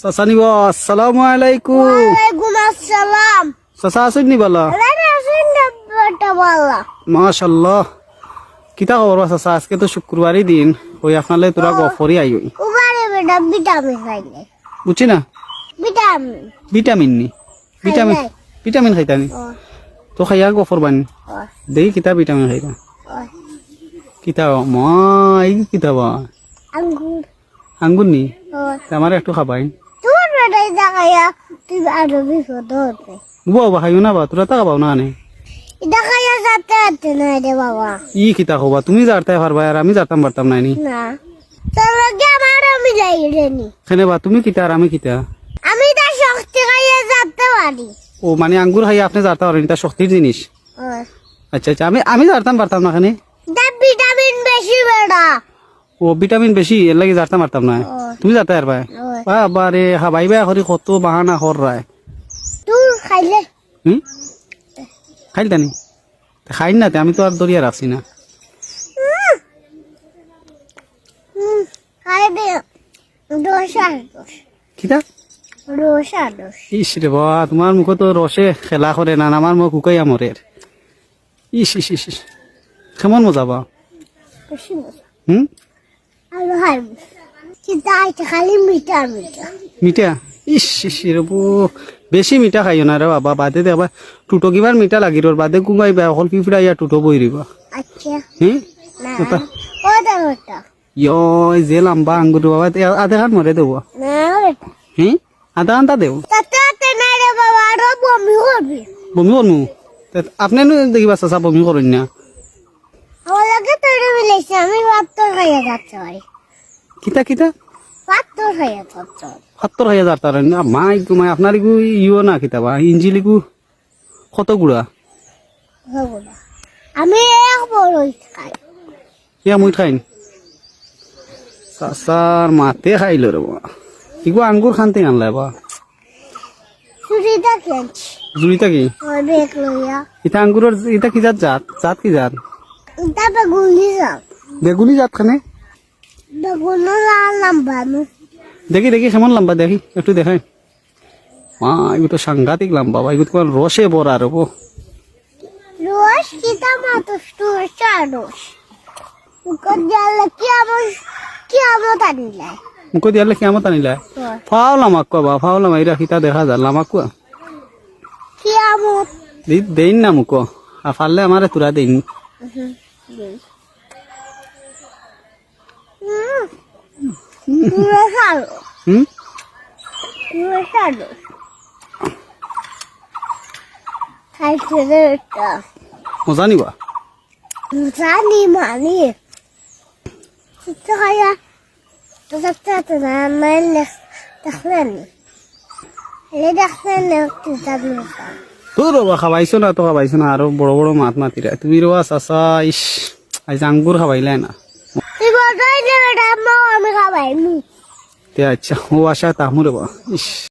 চাচা নিব আসসালামু আলাইকুম। আসসালাম। চাচা আছেন নি বলা? না মাশাল্লাহ। কিতা খবর চাচা আজকে তো শুক্রবারই দিন। ওই আপনালে তোরা গফরি আই ওই উবারে বেটা ভিটামিন খাইলে। বুঝছি না? ভিটামিন। ভিটামিন নি? ভিটামিন ভিটামিন খাইতানি ও। তো খাইয়া গফর বানি। দেখি কিতা ভিটামিন খাইতা কিতা মা এই কিতা বা? আঙ্গুর। আঙ্গুর নি? আমার একটু খাবাই। তোর বেটাই দেখাইয়া তুই আরও বিপদ হতে বুয়া বা না বা তোরা তা না নে এটা খাইয়া যাতে আতে না রে বাবা ই কিতা খবা তুমি যারতে পারবা আর আমি যারতাম পারতাম নাই নি না তোর লগে আমার মিলাই রে নি খেনে বা তুমি কিতা আর আমি কিতা আমি তার শক্তি খাইয়া যেতে পারি ও মানে আঙ্গুর খাইয়া আপনি যারতে পারেন তা শক্তির জিনিস আচ্ছা আচ্ছা আমি আমি জানতাম পারতাম না খানে ভিটামিন বেশি বেড়া ও ভিটামিন বেশি এর লাগে জানতাম পারতাম না তুমি যাতে আর ভাই ও বাবা রে হাবাই বাই করি কত বাহানা কর রায় তুই খাইলে। হুম? খাইল তানি? খাইন না আমি তো আর দরিয়া রাখছি না। কিতা? ইস রে বা তোমার মুখ তো রসে খেলা করে না আমার মুখ উকাইয়া মরে ইস ইস ইস। কেমন মজা বা? হুম? খালি মিঠা মিঠা। মিঠা? ইস ইস বেশি মিঠা খাইও না রে বাবা বাদে দেখবা টুটো কিবার মিঠা লাগি রোর বাদে কুমাই অকল পিঁপড়া ইয়া টুটো বই রিবা আচ্ছা। ইয় যে লম্বা আঙ্গুর বাবা আধা খান মরে দেবো। হুম আধা ঘণ্টা দেব বমি করবি আপনি দেখিবা চাচা বমি করেন না আমার লগে তোর মিলাইছে আমি পাত্তর খাইয়া যাচ্ছে কিতা কিতা? সত্তর হাজার তার। মাই গুমাই আপনার ইগু ইও না কিতাবা ইঞ্জিলিগু কত গুড়া? আমি এক বড় খাই। ইয়া মুই খাইন। চাচার মাতে খাইল রে বা ইগু আঙ্গুর খানতে আনলাই বা? জুড়িতা কি? ইটা আঙ্গুরের ইটা কি জাত জাত? জাত কি জাত? যাও বেগুনি জাত। খানে বেগুন লাল নাম্বানো দেখি দেখি কেমন লম্বা দেখি একটু দেখাই মা এগুলো তো সাংঘাতিক লম্বা বা এগুলো তোমার রসে বড় আর ও কিতা মাতো মুখত দিয়ালে কি আমার কি আমার আনিলাই মুখো দিয়ালে কেমন আনিলা? ফাও লামাক কবা ফাও লামা এরা কিতা দেখা যায় লামাক কোয়া? কি দেইন না মুখো। আর ফারলে আমারে তুরা দেইন। হুম? মজা নিবা দেখতে না মানে দেখলেন এলে দেখলেন কিতাব নিতা তো রবা খাবাইছো না তো খাবাইছো না আরও বড় বড় মাত মাতিরা তুমি রবা চাচা ইস আজ আঙ্গুর খাবাইলাই না তুই বড় হইলে বেটা আমি খাবাই তে আচ্ছা ও আশা তাহমুরে বা